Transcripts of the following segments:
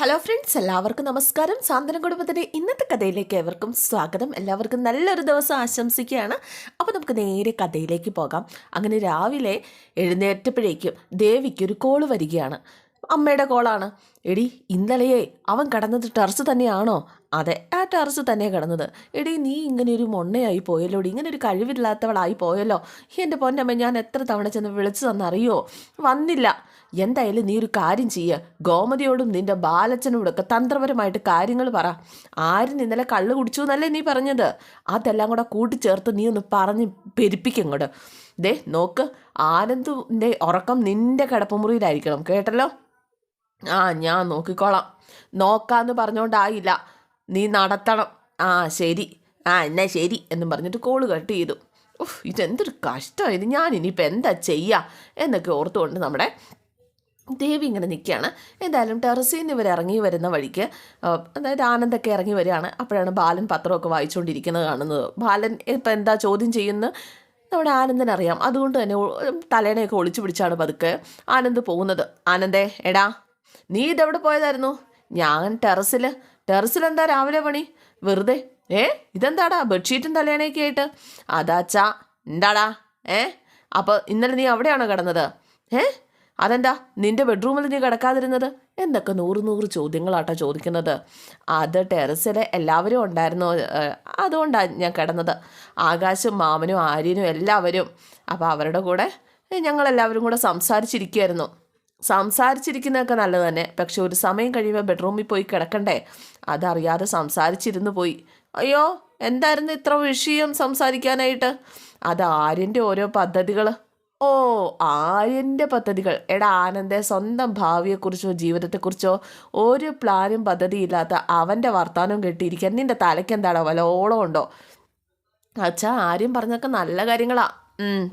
Hello friends എല്ലാവർക്കും നമസ്കാരം. സാന്ത്വന കുടുംബത്തിന്റെ ഇന്നത്തെ കഥയിലേക്ക് ഏവർക്കും സ്വാഗതം. എല്ലാവർക്കും നല്ലൊരു ദിവസം ആശംസിക്കുകയാണ്. അപ്പോൾ നമുക്ക് നേരെ കഥയിലേക്ക് പോകാം. അങ്ങനെ രാവിലെ എഴുന്നേറ്റപ്പോഴേക്കും ദേവിക്ക് ഒരു കോൾ വരികയാണ്. അമ്മയുടെ കോളാണ് എടി ഇന്നലെയേ അവൻ കടന്നത് ടെറസ് തന്നെയാണോ? അതെ ആ ടെറസ് തന്നെ കടന്നത്. എടി നീ ഇങ്ങനെ ഒരു മൊണ്ണയായി പോയല്ലോ. ഇങ്ങനെ ഒരു കഴിവില്ലാത്തവളായി പോയല്ലോ. എന്റെ പൊന്നമ്മ ഞാൻ എത്ര തവണ ചെന്ന് വിളിച്ചു തന്നറിയോ? വന്നില്ല. എന്തായാലും നീ ഒരു കാര്യം ചെയ്യുക ഗോമതിയോടും നിന്റെ ബാലച്ചനോടൊക്കെ തന്ത്രപരമായിട്ട് കാര്യങ്ങൾ പറ. ആരും ഇന്നലെ കള്ള് കുടിച്ചു എന്നല്ലേ നീ പറഞ്ഞത്? അതെല്ലാം കൂടെ കൂട്ടിച്ചേർത്ത് നീ ഒന്ന് പറഞ്ഞ് പെരുപ്പിക്കങ്ങോട്ട് ദേ നോക്ക് ആനന്ദിന്റെ ഉറക്കം നിന്റെ കിടപ്പുമുറിയിലായിരിക്കണം. കേട്ടല്ലോ? ആ ഞാൻ നോക്കിക്കോളാം. നോക്കാന്ന് പറഞ്ഞോണ്ടായില്ല. നീ നടത്തണം. ആ ശരി. ആ എന്നാ ശരി എന്നും പറഞ്ഞിട്ട് കോൾ കട്ട് ചെയ്തു. ഉഫ് ഇതെന്തൊരു കഷ്ടമായത് ഞാൻ ഇനിയിപ്പോൾ എന്താ ചെയ്യുക എന്നൊക്കെ ഓർത്തുകൊണ്ട് നമ്മുടെ ദേവി ഇങ്ങനെ നിൽക്കുകയാണ്. എന്തായാലും ടെറസിൽ നിന്ന് ഇവർ ഇറങ്ങി വരുന്ന വഴിക്ക് അതായത് ആനന്ദൊക്കെ ഇറങ്ങി വരികയാണ്. അപ്പോഴാണ് ബാലൻ പത്രമൊക്കെ വായിച്ചുകൊണ്ടിരിക്കുന്നത് കാണുന്നത്. ബാലൻ ഇപ്പം എന്താ ചോദ്യം ചെയ്യുന്നു? നമ്മുടെ ആനന്ദനറിയാം അതുകൊണ്ട് തന്നെ തലേനെയൊക്കെ ഒളിച്ചു പിടിച്ചാണ് പതുക്കെ ആനന്ദ് പോകുന്നത്. ആനന്ദേ എടാ നീ ഇതെവിടെ പോയതായിരുന്നു? ഞാൻ ടെറസിൽ ടെറസിലെന്താ രാവിലെ പണി? വെറുതെ. ഏ ഇതെന്താടാ? ബെഡ്ഷീറ്റും തലേണയൊക്കെ ആയിട്ട്. അതാച്ചാ എന്താടാ ഏ അപ്പോൾ ഇന്നലെ നീ അവിടെയാണോ കിടന്നത്? ഏ അതെന്താ? നിന്റെ ബെഡ്റൂമിൽ നീ കിടക്കാതിരുന്നത്? എന്തൊക്കെ നൂറ് നൂറ് ചോദ്യങ്ങളാട്ടോ ചോദിക്കുന്നത്. അത് ടെറസിൽ എല്ലാവരും ഉണ്ടായിരുന്നു. അതുകൊണ്ടാണ് ഞാൻ കിടന്നത്. ആകാശും മാമനും ആര്യനും എല്ലാവരും. അപ്പോൾ അവരുടെ കൂടെ ഞങ്ങളെല്ലാവരും കൂടെ സംസാരിച്ചിരിക്കുമായിരുന്നു സംസാരിച്ചിരിക്കുന്നതൊക്കെ നല്ലത് തന്നെ. പക്ഷെ ഒരു സമയം കഴിയുമ്പോൾ ബെഡ്റൂമിൽ പോയി കിടക്കണ്ടേ? അതറിയാതെ സംസാരിച്ചിരുന്നു പോയി. അയ്യോ എന്തായിരുന്നു ഇത്ര വിഷയം സംസാരിക്കാനായിട്ട്? അത് ആര്യന്റെ ഓരോ പദ്ധതികൾ ഓ ആര്യന്റെ പദ്ധതികൾ. എടാ ആനന്ദെ സ്വന്തം ഭാവിയെക്കുറിച്ചോ ജീവിതത്തെക്കുറിച്ചോ ഒരു പ്ലാനും പദ്ധതിയില്ലാത്ത അവന്റെ വർത്തമാനം കെട്ടിയിരിക്കാൻ നിന്റെ തലയ്ക്ക് എന്താണോ വലോളം ഉണ്ടോ? അച്ഛാ ആര്യം പറഞ്ഞൊക്കെ നല്ല കാര്യങ്ങളാ.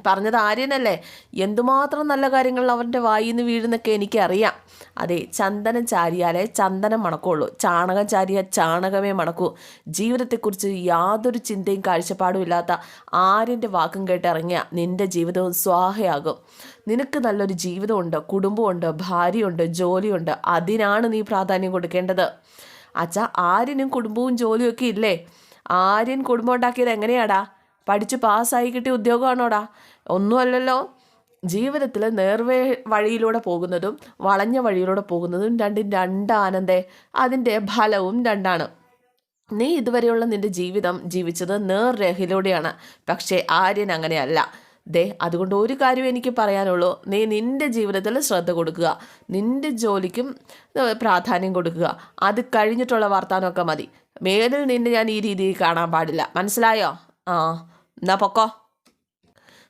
പറഞ്ഞത് ആര്യനല്ലേ? എന്തുമാത്രം നല്ല കാര്യങ്ങൾ അവന്റെ വായിൽ നിന്ന് വീഴുന്നൊക്കെ എനിക്കറിയാം. അതെ ചന്ദനം ചാരിയാലേ ചന്ദനം മണക്കുള്ളൂ. ചാണകം ചാരിയാൽ ചാണകമേ മണക്കൂ. ജീവിതത്തെക്കുറിച്ച് യാതൊരു ചിന്തയും കാഴ്ചപ്പാടും ഇല്ലാത്ത ആര്യന്റെ വാക്കും കേട്ടിറങ്ങിയ നിന്റെ ജീവിതവും സ്വാഹയാകും. നിനക്ക് നല്ലൊരു ജീവിതമുണ്ട് കുടുംബമുണ്ട് ഭാര്യയുണ്ട് ജോലിയുണ്ട്. അതിനാണ് നീ പ്രാധാന്യം കൊടുക്കേണ്ടത്. അച്ഛാ ആര്യനും കുടുംബവും ജോലിയൊക്കെ ഇല്ലേ? ആര്യൻ കുടുംബം ഉണ്ടാക്കിയത് എങ്ങനെയാടാ? പഠിച്ച് പാസ്സായി കിട്ടിയ ഉദ്യോഗമാണോടാ ഒന്നുമല്ലല്ലോ. ജീവിതത്തിൽ നേർവേ വഴിയിലൂടെ പോകുന്നതും വളഞ്ഞ വഴിയിലൂടെ പോകുന്നതും രണ്ടും രണ്ടാനന്ദേ. അതിന്റെ ഫലവും രണ്ടാണ്. നീ ഇതുവരെയുള്ള നിന്റെ ജീവിതം ജീവിച്ചത് നേർരേഖയിലൂടെയാണ്. പക്ഷേ ആര്യൻ അങ്ങനെയല്ല. ദേ അതുകൊണ്ട് ഒരു കാര്യം എനിക്ക് പറയാനുള്ളൂ. നീ നിന്റെ ജീവിതത്തിൽ ശ്രദ്ധ കൊടുക്കുക. നിന്റെ ജോലിക്കും പ്രാധാന്യം കൊടുക്കുക. അത് കഴിഞ്ഞിട്ടുള്ള വാർത്താനൊക്കെ മതി. മേലിൽ നിന്നെ ഞാൻ ഈ രീതിയിൽ കാണാൻ പാടില്ല. മനസ്സിലായോ? ആ. എന്നാ പൊക്കോ.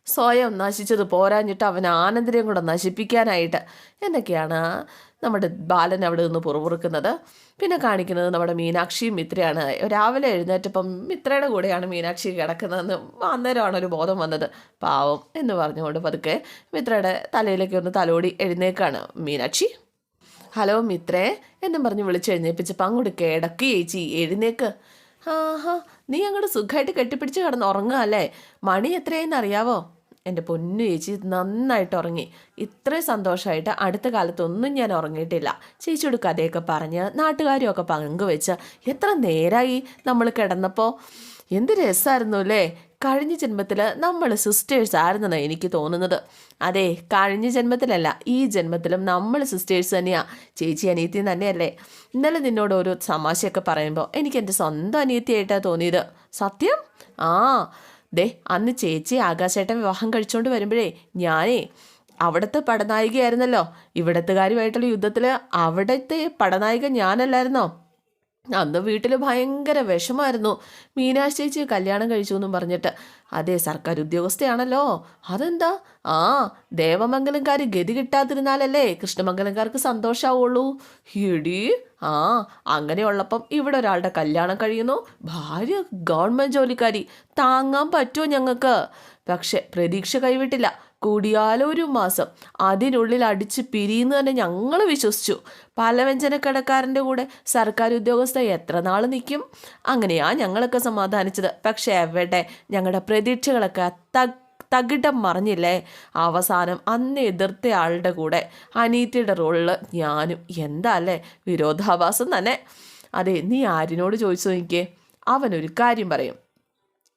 സ്വയം നശിച്ചത് പോരാഞ്ഞിട്ട് അവൻ ആനന്ദരെയും കൂടെ നശിപ്പിക്കാനായിട്ട്. എന്നൊക്കെയാണ് നമ്മുടെ ബാലൻ അവിടെ നിന്ന് പുറപുറുക്കുന്നത്? പിന്നെ കാണിക്കുന്നത് നമ്മുടെ മീനാക്ഷിയും മിത്രയാണ്. രാവിലെ എഴുന്നേറ്റപ്പം മിത്രയുടെ കൂടെയാണ് മീനാക്ഷി കിടക്കുന്നതെന്ന് അന്നേരമാണ് ഒരു ബോധം വന്നത്. പാവം എന്ന് പറഞ്ഞുകൊണ്ട് പതുക്കെ മിത്രയുടെ തലയിലേക്ക് ഒന്ന് തലോടി എഴുന്നേക്കാണ് മീനാക്ഷി. ഹലോ മിത്രേ എന്നും പറഞ്ഞ് വിളിച്ച് എഴുന്നേപ്പിച്ചപ്പോൾ അങ്ങോട്ട് കിടക്ക് ചേച്ചി എഴുന്നേക്ക്. ആഹാ നീ അങ്ങോട്ട് സുഖമായിട്ട് കെട്ടിപ്പിടിച്ച് കിടന്ന് ഉറങ്ങുക അല്ലേ? മണി എത്രയെന്ന് അറിയാവോ എന്റെ പൊന്നു ചേച്ചി നന്നായിട്ട് ഉറങ്ങി. ഇത്രയും സന്തോഷമായിട്ട് അടുത്ത കാലത്തൊന്നും ഞാൻ ഉറങ്ങിയിട്ടില്ല. ചേച്ചിയോട് കഥയൊക്കെ പറഞ്ഞ് നാട്ടുകാരും ഒക്കെ പങ്കുവെച്ച് എത്ര നേരമായി നമ്മൾ കിടന്നപ്പോൾ എന്ത് രസമായിരുന്നു അല്ലേ? കഴിഞ്ഞ ജന്മത്തിൽ നമ്മൾ സിസ്റ്റേഴ്സ് ആയിരുന്നെന്നാണ് എനിക്ക് തോന്നുന്നത്. അതെ കഴിഞ്ഞ ജന്മത്തിലല്ല ഈ ജന്മത്തിലും നമ്മൾ സിസ്റ്റേഴ്സ് തന്നെയാണ് ചേച്ചി അനിയത്തി തന്നെയല്ലേ? ഇന്നലെ നിന്നോട് ഒരു തമാശയൊക്കെ പറയുമ്പോൾ എനിക്ക് എന്റെ സ്വന്തം അനിയത്തിയായിട്ടാണ് തോന്നിയത്. സത്യം? ആ. ദേ അന്ന് ചേച്ചി ആകാശേട്ടൻ വിവാഹം കഴിച്ചുകൊണ്ട് വരുമ്പോഴേ ഞാനേ അവിടുത്തെ പടനായികയായിരുന്നല്ലോ. ഇവിടത്തുകാരുമായിട്ടുള്ള യുദ്ധത്തിൽ അവിടുത്തെ പടനായിക ഞാനല്ലായിരുന്നോ? അന്ന് വീട്ടിൽ ഭയങ്കര വിഷമായിരുന്നു. മീനാശേച്ചി കല്യാണം കഴിച്ചു എന്നും പറഞ്ഞിട്ട്. അതെ സർക്കാർ ഉദ്യോഗസ്ഥയാണല്ലോ. അതെന്താ? ആ ദേവമംഗലംകാർ ഗതി കിട്ടാതിരുന്നാലല്ലേ കൃഷ്ണമംഗലംകാർക്ക് സന്തോഷാവുള്ളൂ. എടി ആ അങ്ങനെയുള്ളപ്പം ഇവിടെ ഒരാളുടെ കല്യാണം കഴിയുന്നു. ഭാര്യ ഗവൺമെന്റ് ജോലിക്കാരി. താങ്ങാൻ പറ്റുമോ ഞങ്ങൾക്ക്? പക്ഷെ പ്രതീക്ഷ കൈവിട്ടില്ല. കൂടിയാലോ ഒരു മാസം. അതിനുള്ളിൽ അടിച്ച് പിരിയുന്നു തന്നെ ഞങ്ങൾ വിശ്വസിച്ചു. പലവ്യഞ്ജനക്കടക്കാരന്റെ കൂടെ സർക്കാർ ഉദ്യോഗസ്ഥ എത്ര നാൾ നിൽക്കും അങ്ങനെയാ ഞങ്ങളൊക്കെ സമാധാനിച്ചത്. പക്ഷേ എവിടെ? ഞങ്ങളുടെ പ്രതീക്ഷകളൊക്കെ തക് തകിടം മറിഞ്ഞില്ലേ? അവസാനം അന്ന് എതിർത്ത ആളുടെ കൂടെ അനീത്തിയുടെ റോളിൽ ഞാനും. എന്താ അല്ലേ? വിരോധാഭാസം തന്നെ. അതെ നീ ആരിനോട് ചോദിച്ചു നോക്കിയേ അവനൊരു കാര്യം പറയും.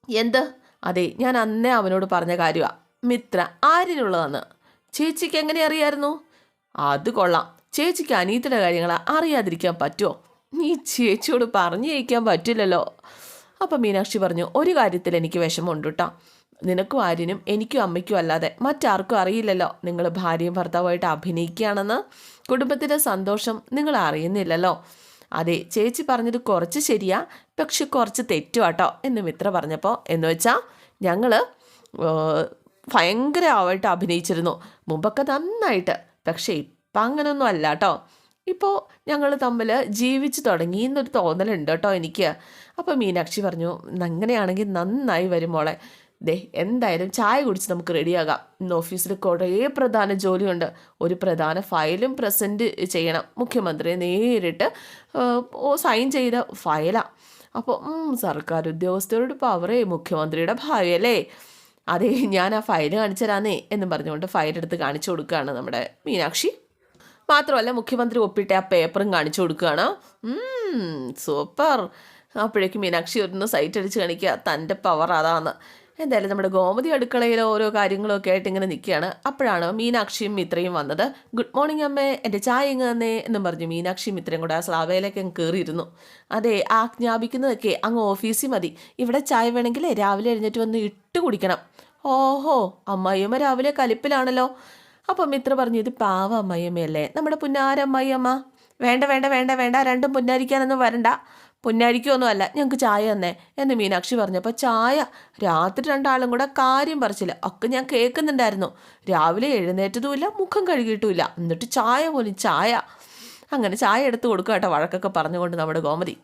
എന്ത്? അതെ ഞാൻ അന്നേ അവനോട് പറഞ്ഞ കാര്യമാണ് മിത്ര ആരിനുള്ളതെന്ന് ചേച്ചിക്ക് എങ്ങനെ അറിയായിരുന്നു? അത് കൊള്ളാം. ചേച്ചിക്ക് അനീത്തിയുടെ കാര്യങ്ങൾ അറിയാതിരിക്കാൻ പറ്റുമോ നീ ചേച്ചിയോട് പറഞ്ഞു ജയിക്കാൻ പറ്റില്ലല്ലോ. അപ്പം മീനാക്ഷി പറഞ്ഞു ഒരു കാര്യത്തിൽ എനിക്ക് വിഷമമുണ്ട് കേട്ടോ നിനക്കും ആര്യനും എനിക്കും അമ്മയ്ക്കും അല്ലാതെ മറ്റാർക്കും അറിയില്ലല്ലോ. നിങ്ങൾ ഭാര്യയും ഭർത്താവുമായിട്ട് അഭിനയിക്കുകയാണെന്ന് കുടുംബത്തിന്റെ സന്തോഷം നിങ്ങൾ അറിയുന്നില്ലല്ലോ. അതെ ചേച്ചി പറഞ്ഞത് കുറച്ച് ശരിയാ പക്ഷെ കുറച്ച് തെറ്റുവാട്ടോ എന്ന് മിത്ര പറഞ്ഞപ്പോൾ എന്ന് വെച്ചാൽ ഞങ്ങൾ ഭയങ്കരമായിട്ട് അഭിനയിച്ചിരുന്നു. മുമ്പൊക്കെ നന്നായിട്ട്. പക്ഷേ ഇപ്പം അങ്ങനെയൊന്നും അല്ല കേട്ടോ ഇപ്പോൾ ഞങ്ങൾ തമ്മിൽ ജീവിച്ചു തുടങ്ങി എന്നൊരു തോന്നലുണ്ട് കേട്ടോ എനിക്ക്. അപ്പോൾ മീനാക്ഷി പറഞ്ഞു അങ്ങനെയാണെങ്കിൽ നന്നായി വരും മോളെ. ദേ എന്തായാലും ചായ കുടിച്ച് നമുക്ക് റെഡിയാകാം. ഇന്ന് ഓഫീസിൽ കുറേ പ്രധാന ജോലിയുണ്ട്. ഒരു പ്രധാന ഫയലും പ്രസന്റ് ചെയ്യണം. മുഖ്യമന്ത്രിയെ നേരിട്ട് സൈൻ ചെയ്ത ഫയലാണ് അപ്പോൾ സർക്കാർ ഉദ്യോഗസ്ഥരോട് പവറേ മുഖ്യമന്ത്രിയുടെ ഭാവിയല്ലേ അതെ ഞാൻ ആ ഫയൽ കാണിച്ചു തരാന്നേ എന്നും പറഞ്ഞുകൊണ്ട് ഫയൽ എടുത്ത് കാണിച്ചു കൊടുക്കുകയാണ് നമ്മുടെ മീനാക്ഷി. മാത്രമല്ല മുഖ്യമന്ത്രി ഒപ്പിട്ട് ആ പേപ്പറും കാണിച്ചു കൊടുക്കുകയാണ്. സൂപ്പർ അപ്പോഴേക്കും മീനാക്ഷി ഒരു സൈറ്റ് അടിച്ച് കാണിക്കുക. തന്റെ പവർ അതാണ്. എന്തായാലും നമ്മുടെ ഗോമതി അടുക്കളയിൽ ഓരോ കാര്യങ്ങളൊക്കെ ആയിട്ട് ഇങ്ങനെ നിൽക്കുകയാണ്. അപ്പോഴാണ് മീനാക്ഷിയും മിത്രയും വന്നത്. ഗുഡ് മോർണിംഗ് അമ്മേ. എന്റെ ചായ ഇങ്ങ് തന്നേ? എന്നും പറഞ്ഞു മീനാക്ഷിയും മിത്രയും കൂടെ ആ സ്ലാവയിലേക്ക് അങ്ങ് കയറിയിരുന്നു. അതെ ആജ്ഞാപിക്കുന്നതൊക്കെ അങ്ങ് ഓഫീസിൽ മതി. ഇവിടെ ചായ വേണമെങ്കിൽ രാവിലെ എഴുന്നേറ്റ് വന്ന് ഇട്ട് കുടിക്കണം. ഓഹോ അമ്മായിയമ്മ രാവിലെ കലിപ്പിലാണല്ലോ. അപ്പം മിത്ര പറഞ്ഞു ഇത് പാവ അമ്മായിയമ്മയല്ലേ. നമ്മുടെ പുന്നാരമ്മായിയമ്മ. വേണ്ട വേണ്ട വേണ്ട വേണ്ട. രണ്ടും പുന്നാരിക്കാനൊന്നും വരണ്ട. പുന്നാരിക്കൊന്നുമല്ല ഞങ്ങൾക്ക് ചായ തന്നേ എന്ന് മീനാക്ഷി പറഞ്ഞപ്പോൾ ചായ. രാത്രി രണ്ടാളും കൂടെ കാര്യം പറിച്ചില്ല. ഒക്കെ ഞാൻ കേൾക്കുന്നുണ്ടായിരുന്നു. രാവിലെ എഴുന്നേറ്റതുമില്ല മുഖം കഴുകിയിട്ടുമില്ല. എന്നിട്ട് ചായ പോലും ചായ. അങ്ങനെ ചായ എടുത്ത് കൊടുക്കുക കേട്ടോ വഴക്കൊക്കെ പറഞ്ഞുകൊണ്ട് നമ്മുടെ ഗോമതി.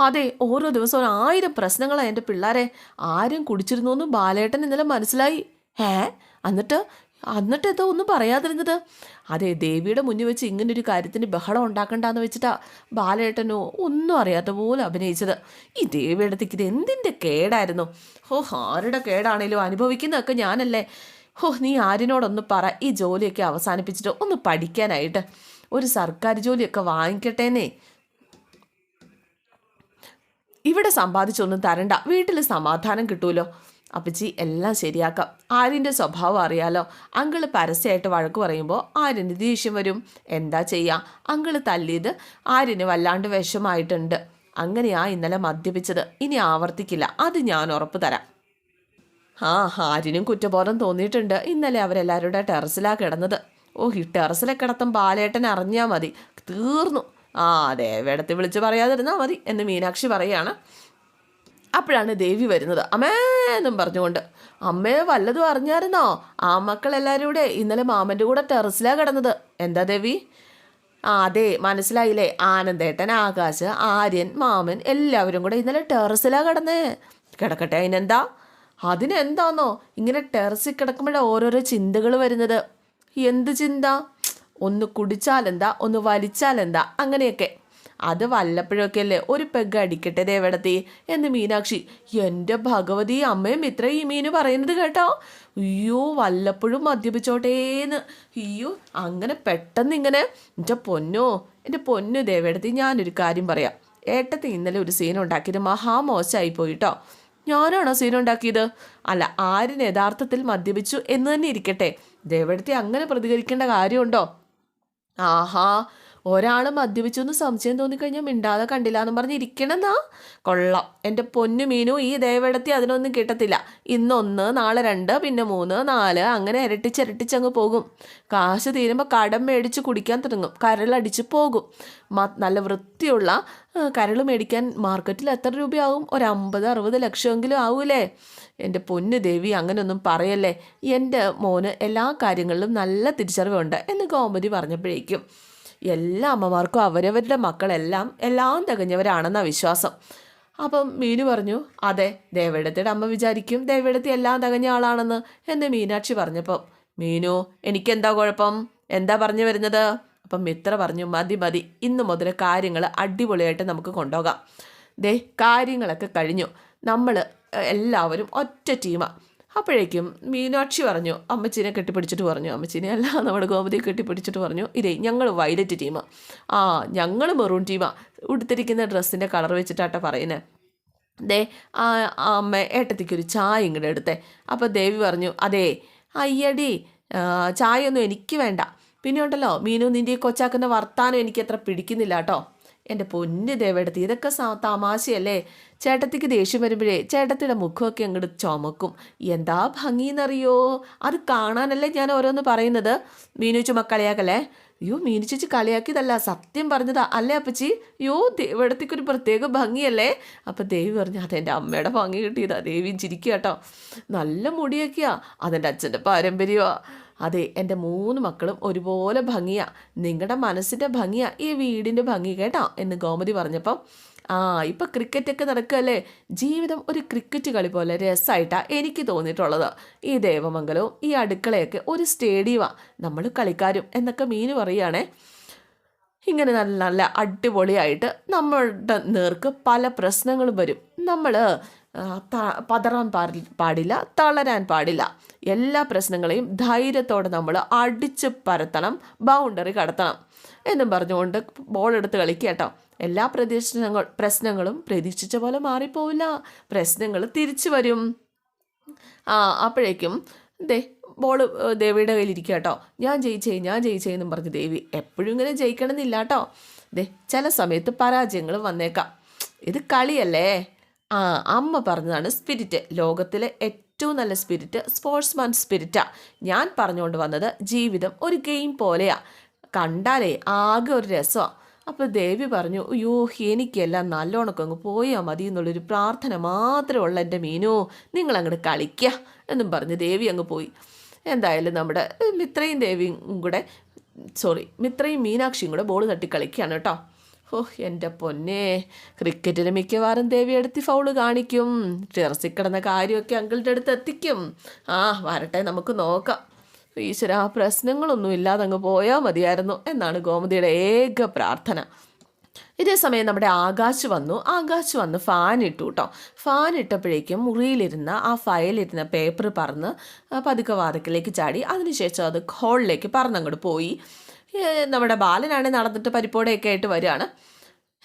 അതെ ഓരോ ദിവസവും ആയിരം പ്രശ്നങ്ങളാണ് എന്റെ പിള്ളേരെ. ആരും കുടിച്ചിരുന്നു എന്നും ബാലേട്ടൻ ഇന്നലെ മനസ്സിലായി. ഏ? എന്നിട്ട് എന്നിട്ട് എന്തോ ഒന്നും പറയാതിരുന്നത്. അതെ ദേവിയുടെ മുന്നിൽ വെച്ച് ഇങ്ങനൊരു കാര്യത്തിന് ബഹളം ഉണ്ടാക്കണ്ടെന്ന് വെച്ചിട്ടാ ബാലേട്ടനോ ഒന്നും അറിയാത്ത പോലെ അഭിനയിച്ചത്. ഈ ദേവിയുടെ ഇത് എന്തിന്റെ കേടായിരുന്നു? ഹോ ആരുടെ കേടാണേലും അനുഭവിക്കുന്നതൊക്കെ ഞാനല്ലേ. ഹോ നീ ആരിനോടൊന്ന് പറ ഈ ജോലിയൊക്കെ അവസാനിപ്പിച്ചിട്ട് ഒന്ന് പഠിക്കാനായിട്ട്. ഒരു സർക്കാർ ജോലിയൊക്കെ വാങ്ങിക്കട്ടേന്നേ. ഇവിടെ സമ്പാദിച്ചൊന്നും തരണ്ട. വീട്ടിൽ സമാധാനം കിട്ടുമല്ലോ അപ്പച്ചി എല്ലാം ശരിയാക്കാം. ആര്യന്റെ സ്വഭാവം അറിയാലോ. അങ്കിൾ പരസ്യമായിട്ട് വഴക്ക് പറയുമ്പോൾ ആര്യന് ദേഷ്യം വരും. എന്താ ചെയ്യുക അങ്കിൾ തല്ലിയത് ആര്യന് വല്ലാണ്ട് വിഷമായിട്ടുണ്ട്. അങ്ങനെയാ ഇന്നലെ മദ്യപിച്ചത്. ഇനി ആവർത്തിക്കില്ല. അത് ഞാൻ ഉറപ്പ് തരാം. ആ ആര്യനും കുറ്റബോധം തോന്നിയിട്ടുണ്ട്. ഇന്നലെ അവരെല്ലാവരുടെ ടെറസിലാണ് കിടന്നത്. ഓ ഈ ടെറസിലെ കിടത്തം ബാലേട്ടൻ അറിഞ്ഞാൽ മതി. തീർന്നു. ആ അതെ വേടത്തിൽ വിളിച്ച് പറയാതിരുന്നാൽ മതി എന്ന് മീനാക്ഷി പറയുകയാണ് അപ്പോഴാണ് ദേവി വരുന്നത്. അമ്മേ എന്നും പറഞ്ഞുകൊണ്ട്. അമ്മയെ വല്ലതും അറിഞ്ഞായിരുന്നോ? ആ മക്കളെല്ലാവരും കൂടെ ഇന്നലെ മാമന്റെ കൂടെ ടെറസിലാണ് കിടന്നത്. എന്താ ദേവി? ആ അതെ മനസ്സിലായില്ലേ? ആനന്ദേട്ടൻ ആകാശ് ആര്യൻ മാമൻ എല്ലാവരും കൂടെ ഇന്നലെ ടെറസിലാണ് കിടന്നേ. കിടക്കട്ടെ അതിനെന്താ? അതിനെന്താന്നോ? ഇങ്ങനെ ടെറസിൽ കിടക്കുമ്പോഴാണ് ഓരോരോ ചിന്തകൾ വരുന്നത്. എന്ത് ചിന്ത? ഒന്ന് കുടിച്ചാലെന്താ? ഒന്ന് വലിച്ചാലെന്താ? അങ്ങനെയൊക്കെ. അത് വല്ലപ്പോഴൊക്കെ അല്ലേ ഒരു പെഗ് അടിക്കട്ടെ ദേവടത്തി. എന്ന് മീനാക്ഷി? എന്റെ ഭഗവതി അമ്മയും ഇത്ര ഈ മീന് പറയുന്നത് കേട്ടോ? അയ്യോ വല്ലപ്പോഴും മദ്യപിച്ചോട്ടേന്ന്. അയ്യോ അങ്ങനെ പെട്ടെന്ന് ഇങ്ങനെ എന്റെ പൊന്നോ എന്റെ പൊന്നു ദേവടത്തി ഞാനൊരു കാര്യം പറയാം. ഏട്ടത്തി ഇന്നലെ ഒരു സീൻ ഉണ്ടാക്കിയത് മഹാമോശമായി പോയിട്ടോ? ഞാനാണോ സീൻ ഉണ്ടാക്കിയത്? അല്ല ആരും യഥാർത്ഥത്തിൽ മദ്യപിച്ചു എന്ന് തന്നെ ഇരിക്കട്ടെ. ദേവടത്തി അങ്ങനെ പ്രതികരിക്കേണ്ട കാര്യമുണ്ടോ? ആഹാ ഒരാൾ മദ്യപിച്ചു എന്ന് സംശയം തോന്നിക്കഴിഞ്ഞാൽ മിണ്ടാതെ കണ്ടില്ല എന്ന് പറഞ്ഞ് ഇരിക്കണമെന്നാ കൊള്ളാം. എന്റെ പൊന്നു മീനു ഈ ദേവടത്തി അതിനൊന്നും കിട്ടത്തില്ല. ഇന്നൊന്ന് നാളെ രണ്ട് പിന്നെ മൂന്ന് നാല് അങ്ങനെ ഇരട്ടിച്ചിരട്ടിച്ചങ്ങ് പോകും. കാശ് തീരുമ്പോൾ കടം മേടിച്ച് കുടിക്കാൻ തുടങ്ങും. കരളടിച്ച് പോകും. നല്ല വൃത്തിയുള്ള കരൾ മേടിക്കാൻ മാർക്കറ്റിൽ എത്ര രൂപയാവും? ഒരു അമ്പത് അറുപത് ലക്ഷമെങ്കിലും ആവൂലേ? എന്റെ പൊന്നു ദേവി അങ്ങനെയൊന്നും പറയല്ലേ? എന്റെ മോന് എല്ലാ കാര്യങ്ങളിലും നല്ല തിരിച്ചറിവുണ്ട് എന്ന് ഗോമതി പറഞ്ഞപ്പോഴേക്കും. എല്ലാ അമ്മമാർക്കും അവരവരുടെ മക്കളെല്ലാം എല്ലാം തികഞ്ഞവരാണെന്നാണ് വിശ്വാസം. അപ്പം മീനു പറഞ്ഞു അതെ ദേവയിടത്തിയുടെ അമ്മ വിചാരിക്കും ദേവയിടത്തി എല്ലാം തികഞ്ഞ ആളാണെന്ന് എന്ന് മീനാക്ഷി പറഞ്ഞപ്പം മീനു എനിക്കെന്താ കുഴപ്പം? എന്താ പറഞ്ഞു വരുന്നത്? അപ്പം മിത്ര പറഞ്ഞു മതി മതി ഇന്ന് മുതൽ കാര്യങ്ങൾ അടിപൊളിയായിട്ട് നമുക്ക് കൊണ്ടുപോകാം. ദേ കാര്യങ്ങളൊക്കെ കഴിഞ്ഞു. നമ്മൾ എല്ലാവരും ഒറ്റ ടീമാണ് അപ്പോഴേക്കും മീനാക്ഷി പറഞ്ഞു അമ്മച്ചീനെ കെട്ടിപ്പിടിച്ചിട്ട് പറഞ്ഞു അമ്മച്ചീനെ അല്ല നമ്മുടെ ഗോമതിയെ കെട്ടിപ്പിടിച്ചിട്ട് പറഞ്ഞു. ഇതേ ഞങ്ങൾ വയലറ്റ് ടീമാ. ആ ഞങ്ങൾ മെറൂൺ ടീമാ. ഉടുത്തിരിക്കുന്ന ഡ്രസ്സിന്റെ കളർ വെച്ചിട്ടാട്ടോ പറയുന്നത് ദേ ആ അമ്മ ഏട്ടത്തിക്കൊരു ചായ ഇങ്ങോട്ട് എടുത്തേ. അപ്പോൾ ദേവി പറഞ്ഞു അതേ അയ്യടി ചായ ചായയൊന്നും എനിക്ക് വേണ്ട. പിന്നെ ഉണ്ടല്ലോ മീനു നിന്റെ കൊച്ചാക്കുന്ന വർത്താനം എനിക്ക് അത്ര പിടിക്കുന്നില്ല കേട്ടോ എന്റെ പൊന്ന് ദേവേടത്തി ഇതൊക്കെ തമാശയല്ലേ? ചേട്ടത്തിക്ക് ദേഷ്യം വരുമ്പോഴേ ചേട്ടത്തിയുടെ മുഖമൊക്കെ അങ്ങോട്ട് ചുമക്കും. എന്താ ഭംഗിയെന്നറിയോ അത് കാണാനല്ലേ ഞാൻ ഓരോന്ന് പറയുന്നത്? മീനു ചുമ കളിയാക്കല്ലേ അയ്യോ മീനു ചേച്ചി കളിയാക്കിയതല്ല. സത്യം പറഞ്ഞതാ. അല്ലേ അപ്പച്ചി? അയ്യോ ദേവടത്തേക്കൊരു പ്രത്യേക ഭംഗിയല്ലേ? അപ്പം ദേവി പറഞ്ഞു അതെന്റെ അമ്മയുടെ ഭംഗി കിട്ടിയതാ. ദേവി ചിരിക്കുക കേട്ടോ. നല്ല മുടിയൊക്കെയാ. അതെന്റെ അച്ഛന്റെ പാരമ്പര്യമാണ് അതെ എന്റെ മൂന്ന് മക്കളും ഒരുപോലെ ഭംഗിയാ. നിങ്ങളുടെ മനസ്സിന്റെ ഭംഗിയാ ഈ വീടിന്റെ ഭംഗി കേട്ടോ എന്ന് ഗോമതി പറഞ്ഞപ്പം ആ ഇപ്പം ക്രിക്കറ്റൊക്കെ നടക്കുകയല്ലേ ജീവിതം ഒരു ക്രിക്കറ്റ് കളി പോലെ രസമായിട്ടാണ് എനിക്ക് തോന്നിയിട്ടുള്ളത്. ഈ ദേവമംഗലവും ഈ അടുക്കളയൊക്കെ ഒരു സ്റ്റേഡിയമാണ് നമ്മൾ കളിക്കാരും എന്നൊക്കെ മീന് പറയുകയാണേ ഇങ്ങനെ നല്ല നല്ല അടിപൊളിയായിട്ട് നമ്മളുടെ നേർക്ക് പല പ്രശ്നങ്ങളും വരും. നമ്മൾ പതറാൻ പാടില്ല തളരാൻ പാടില്ല. എല്ലാ പ്രശ്നങ്ങളെയും ധൈര്യത്തോടെ നമ്മൾ അടിച്ച് പരത്തണം ബൗണ്ടറി കടത്തണം എന്നും പറഞ്ഞുകൊണ്ട് ബോൾ എടുത്ത് എല്ലാ പ്രദേശങ്ങൾ പ്രശ്നങ്ങളും പ്രതീക്ഷിച്ച പോലെ മാറിപ്പോവില്ല. പ്രശ്നങ്ങൾ തിരിച്ചു വരും. ആ അപ്പോഴേക്കും ദേ ബോൾ ദേവിയുടെ കയ്യിലിരിക്കുക കേട്ടോ. ഞാൻ ജയിച്ചേ ഞാൻ ജയിച്ചേ എന്നും പറഞ്ഞ് ദേവി എപ്പോഴും ഇങ്ങനെ ജയിക്കണമെന്നില്ല കേട്ടോ. ദേ ചില സമയത്ത് പരാജയങ്ങൾ വന്നേക്കാം. ഇത് കളിയല്ലേ? ആ അമ്മ പറഞ്ഞതാണ് സ്പിരിറ്റ്. ലോകത്തിലെ ഏറ്റവും നല്ല സ്പിരിറ്റ് സ്പോർട്സ്മാൻ സ്പിരിറ്റാണ് ഞാൻ പറഞ്ഞുകൊണ്ട് വന്നത് ജീവിതം ഒരു ഗെയിം പോലെയാണ് കണ്ടാലേ ആകെ ഒരു രസമാണ് അപ്പോൾ ദേവി പറഞ്ഞു അയ്യോ എനിക്കെല്ലാം നല്ലോണക്ക് അങ്ങ് പോയാൽ മതി എന്നുള്ളൊരു പ്രാർത്ഥന മാത്രമേ ഉള്ള എന്റെ മീനോ. നിങ്ങൾ അങ്ങോട്ട് കളിക്കുക എന്നും പറഞ്ഞ് ദേവി അങ്ങ് പോയി. എന്തായാലും നമ്മുടെ മിത്രയും ദേവിയും കൂടെ സോറി മിത്രയും മീനാക്ഷിയും കൂടെ ബോൾ തട്ടി കളിക്കുകയാണ് കേട്ടോ. ഓഹ് എന്റെ പൊന്നെ. ക്രിക്കറ്റിന് മിക്കവാറും ദേവി എടുത്തി ഫൗൾ കാണിക്കും. ടെറസിൽ കിടന്ന കാര്യമൊക്കെ അങ്കിളുടെ അടുത്ത് എത്തിക്കും. ആ വരട്ടെ നമുക്ക് നോക്കാം. ഈശ്വര ആ പ്രശ്നങ്ങളൊന്നും ഇല്ലാതെ അങ്ങ് പോയാൽ മതിയായിരുന്നു എന്നാണ് ഗോമതിയുടെ ഏക പ്രാർത്ഥന. ഇതേ സമയം നമ്മുടെ ആകാശ് വന്നു. ആകാശ് വന്ന് ഫാൻ ഇട്ടു കേട്ടോ ഫാൻ ഇട്ടപ്പോഴേക്കും മുറിയിലിരുന്ന ആ ഫയലിരുന്ന പേപ്പർ പറന്ന് പതുക്കെ വാതക്കിലേക്ക് ചാടി. അതിനുശേഷം അത് ഹോളിലേക്ക് പറന്നങ്ങോട്ട് പോയി. നമ്മുടെ ബാലനാണ് നടന്നിട്ട് പരിപ്പോടെയൊക്കെ ആയിട്ട് വരികയാണ്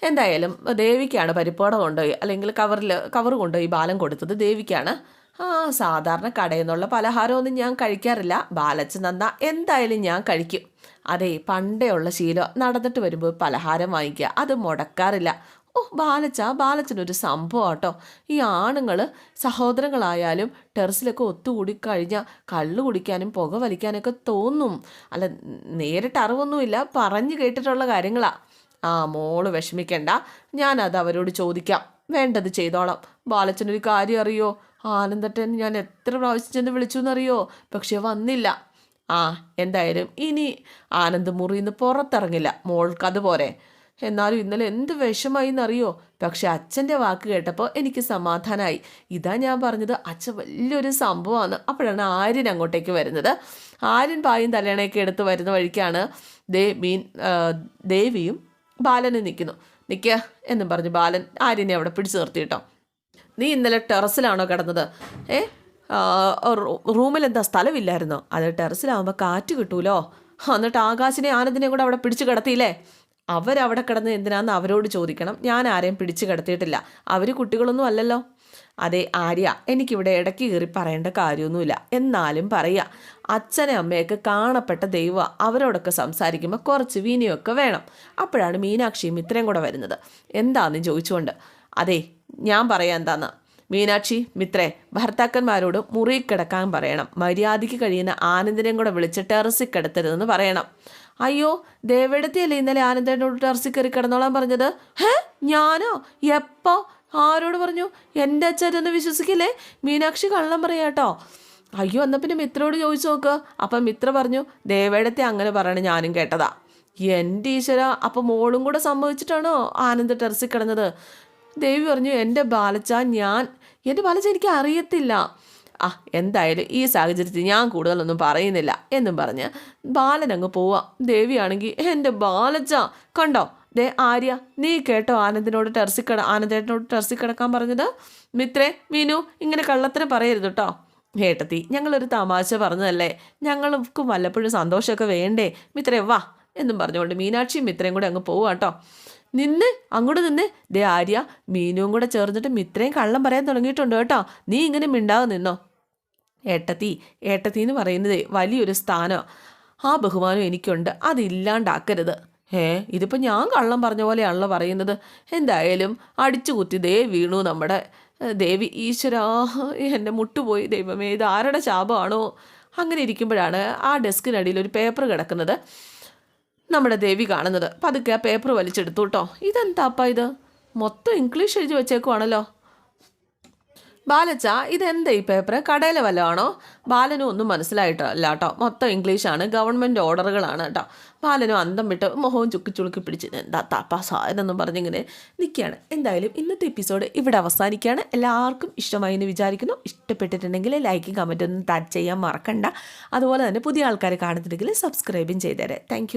എന്തായാലും ദേവിക്കാണ് പരിപ്പോട കൊണ്ടുപോയി. അല്ലെങ്കിൽ കവറിൽ കവർ കൊണ്ടുപോയി ബാലൻ കൊടുത്തത് ദേവിക്കാണ്. ആ സാധാരണ കടയിൽ നിന്നുള്ള പലഹാരമൊന്നും ഞാൻ കഴിക്കാറില്ല. ബാലച്ച് നന്ന എന്തായാലും ഞാൻ കഴിക്കും. അതെ പണ്ടേ ഉള്ള ശീലം. നടന്നിട്ട് വരുമ്പോൾ പലഹാരം വാങ്ങിക്കുക. അത് മുടക്കാറില്ല. ഓ ബാലച്ച ബാലച്ചനൊരു സംഭവം കേട്ടോ ഈ ആണുങ്ങൾ സഹോദരങ്ങളായാലും ടെറസിലൊക്കെ ഒത്തുകൂടി കഴിഞ്ഞാൽ കള്ളു കുടിക്കാനും പുക വലിക്കാനൊക്കെ തോന്നും. അല്ല നേരിട്ട് അറിവൊന്നുമില്ല. പറഞ്ഞു കേട്ടിട്ടുള്ള കാര്യങ്ങളാണ് ആ മോൾ വിഷമിക്കണ്ട. ഞാനത് അവരോട് ചോദിക്കാം. വേണ്ടത് ചെയ്തോളാം. ബാലച്ചനൊരു കാര്യം അറിയോ? ആനന്ദട്ടൻ ഞാൻ എത്ര പ്രാവശ്യം ചെന്ന് വിളിച്ചു എന്നറിയോ പക്ഷെ വന്നില്ല. ആ എന്തായാലും ഇനി ആനന്ദ് മുറിയിൽ നിന്ന് പുറത്തിറങ്ങില്ല. മോൾക്കത് പോരെ എന്നാലും ഇന്നലെ എന്ത് വിഷമായി എന്നറിയോ പക്ഷെ അച്ഛന്റെ വാക്ക് കേട്ടപ്പോൾ എനിക്ക് സമാധാനമായി ഇതാ ഞാൻ പറഞ്ഞത്. അച്ഛൻ വലിയൊരു സംഭവമാണ്. അപ്പോഴാണ് ആര്യൻ അങ്ങോട്ടേക്ക് വരുന്നത്. ആര്യൻ പായും തലേണയൊക്കെ എടുത്ത് വരുന്ന വഴിക്കാണ് ദേ മീൻ ദേവിയും ബാലനും നിൽക്കുന്നു. നിൽക്കുക എന്നും പറഞ്ഞ് ബാലൻ ആര്യനെ അവിടെ പിടിച്ചു നിർത്തി കേട്ടോ. നീ ഇന്നലെ ടെറസിലാണോ കിടന്നത്? ഏ? ആ, റൂ- റൂമിൽ എന്താ സ്ഥലമില്ലായിരുന്നോ? അത് ടെറസിലാവുമ്പോൾ കാറ്റ് കിട്ടൂലോ? എന്നിട്ട് ആകാശിനെ ആനന്ദിനെ കൂടെ അവിടെ പിടിച്ചു കിടത്തിയില്ലേ? അവരവിടെ കിടന്ന് എന്തിനാന്ന് അവരോട് ചോദിക്കണം. ഞാൻ ആരെയും പിടിച്ചു കിടത്തിയിട്ടില്ല. അവർ കുട്ടികളൊന്നും അല്ലല്ലോ. അതെ ആര്യ എനിക്കിവിടെ ഇടയ്ക്ക് കയറി പറയേണ്ട കാര്യമൊന്നുമില്ല. എന്നാലും പറയുക അച്ഛനെ അമ്മയൊക്കെ കാണപ്പെട്ട ദൈവം അവരോടൊക്കെ സംസാരിക്കുമ്പോൾ കുറച്ച് വീനിയൊക്കെ വേണം. അപ്പോഴാണ് മീനാക്ഷിയും ഇത്രയും കൂടെ വരുന്നത്. എന്താണെന്ന് ചോദിച്ചുകൊണ്ട് അതെ ഞാൻ പറയാം എന്താന്ന്. മീനാക്ഷി മിത്രേ ഭർത്താക്കന്മാരോട് മുറി കിടക്കാൻ പറയണം. മര്യാദയ്ക്ക് കഴിയുന്ന ആനന്ദിനെയും കൂടെ വിളിച്ച് ടെറസിൽ കിടത്തരുതെന്ന് പറയണം. അയ്യോ ദേവെടുത്തിയല്ലേ ഇന്നലെ ആനന്ദനോട് ടെറസിൽ കയറി കിടന്നോളാൻ പറഞ്ഞത്? ഹേ ഞാനോ? എപ്പോ? ആരോട് പറഞ്ഞു? എന്റെ അച്ഛനൊന്ന് വിശ്വസിക്കില്ലേ? മീനാക്ഷി കള്ളം പറയാട്ടോ അയ്യോ എന്നാൽ പിന്നെ മിത്രയോട് ചോദിച്ചു നോക്ക്. അപ്പം മിത്ര പറഞ്ഞു ദേവേടത്തെ അങ്ങനെ പറയണ ഞാനും കേട്ടതാ. എന്റെ ഈശ്വര അപ്പം മോളും കൂടെ സംഭവിച്ചിട്ടാണോ ആനന്ദ് ടെറസിൽ കിടന്നത്? ദേവി പറഞ്ഞു എന്റെ ബാലച്ച ഞാൻ എന്റെ ബാലച്ച എനിക്ക് അറിയത്തില്ല. ആ എന്തായാലും ഈ സാഹചര്യത്തിൽ ഞാൻ കൂടുതലൊന്നും പറയുന്നില്ല എന്നും പറഞ്ഞ് ബാലൻ അങ്ങ് പോവാം. ദേവിയാണെങ്കിൽ എന്റെ ബാലച്ച കണ്ടോ? ദേ ആര്യ നീ കേട്ടോ ആനന്ദിനോട് ടെറസിൽ കിട ആനന്ദേട്ടനോട് ടെറസിൽ കിടക്കാൻ പറഞ്ഞത്? മിത്രേ മീനു ഇങ്ങനെ കള്ളത്തിന് പറയരുത് കേട്ടോ ഏട്ടത്തി ഞങ്ങളൊരു തമാശ പറഞ്ഞതല്ലേ? ഞങ്ങൾക്കും വല്ലപ്പോഴും സന്തോഷമൊക്കെ വേണ്ടേ? മിത്രേ വാ എന്നും പറഞ്ഞുകൊണ്ട് മീനാക്ഷിയും മിത്രയും കൂടെ അങ്ങ് പോവുക കേട്ടോ നിന്ന് അങ്ങോട്ട് നിന്ന്. ദേ ആര്യ മീനുവും കൂടെ ചേർന്നിട്ട് മിത്രയും കള്ളം പറയാൻ തുടങ്ങിയിട്ടുണ്ട് കേട്ടോ. നീ ഇങ്ങനെ മിണ്ടാതെ നിന്നോ. ഏട്ടത്തി ഏട്ടത്തി എന്ന് പറയുന്നത് വലിയൊരു സ്ഥാനം. ആ ബഹുമാനം എനിക്കുണ്ട്. അതില്ലാണ്ടാക്കരുത് ഏ ഇതിപ്പോൾ ഞാൻ കള്ളം പറഞ്ഞ പോലെയാണല്ലോ പറയുന്നത്. എന്തായാലും അടിച്ചു കുത്തി ദേ വീണു നമ്മുടെ ദേവി. ഈശ്വരാ എന്നെ മുട്ടുപോയി ദൈവമേ. ഇത് ആരുടെ ശാപമാണോ? അങ്ങനെ ഇരിക്കുമ്പോഴാണ് ആ ഡെസ്കിനടിയിൽ ഒരു പേപ്പർ കിടക്കുന്നത്. നമ്മുടെ ദേവി കാണുന്നത്. പതുക്കെ ആ പേപ്പർ വലിച്ചെടുത്തു കേട്ടോ ഇതെന്താപ്പാ ഇത്? മൊത്തം ഇംഗ്ലീഷ് എഴുതി വെച്ചേക്കുവാണല്ലോ. ബാലച്ച ഇതെന്താ ഈ പേപ്പർ കടയിലെ വല്ലതാണോ? ബാലനും ഒന്നും മനസ്സിലായിട്ടല്ല കേട്ടോ മൊത്തം ഇംഗ്ലീഷാണ് ഗവൺമെന്റ് ഓർഡറുകളാണ് കേട്ടോ ബാലനും അന്തം വിട്ട് മുഖവും ചുക്കി ചുളുക്കി പിടിച്ച് എന്താ താപ്പാ സാധനം പറഞ്ഞിങ്ങനെ നിൽക്കുകയാണ് എന്തായാലും ഇന്നത്തെ എപ്പിസോഡ് ഇവിടെ അവസാനിക്കുകയാണ് എല്ലാവർക്കും ഇഷ്ടമായി എന്ന് വിചാരിക്കുന്നു. ഇഷ്ടപ്പെട്ടിട്ടുണ്ടെങ്കിൽ ലൈക്കും കമന്റൊന്നും ടച്ച് ചെയ്യാൻ മറക്കണ്ട. അതുപോലെ തന്നെ പുതിയ ആൾക്കാരെ കാണുന്നുണ്ടെങ്കിൽ സബ്സ്ക്രൈബും ചെയ്തേരെ. താങ്ക്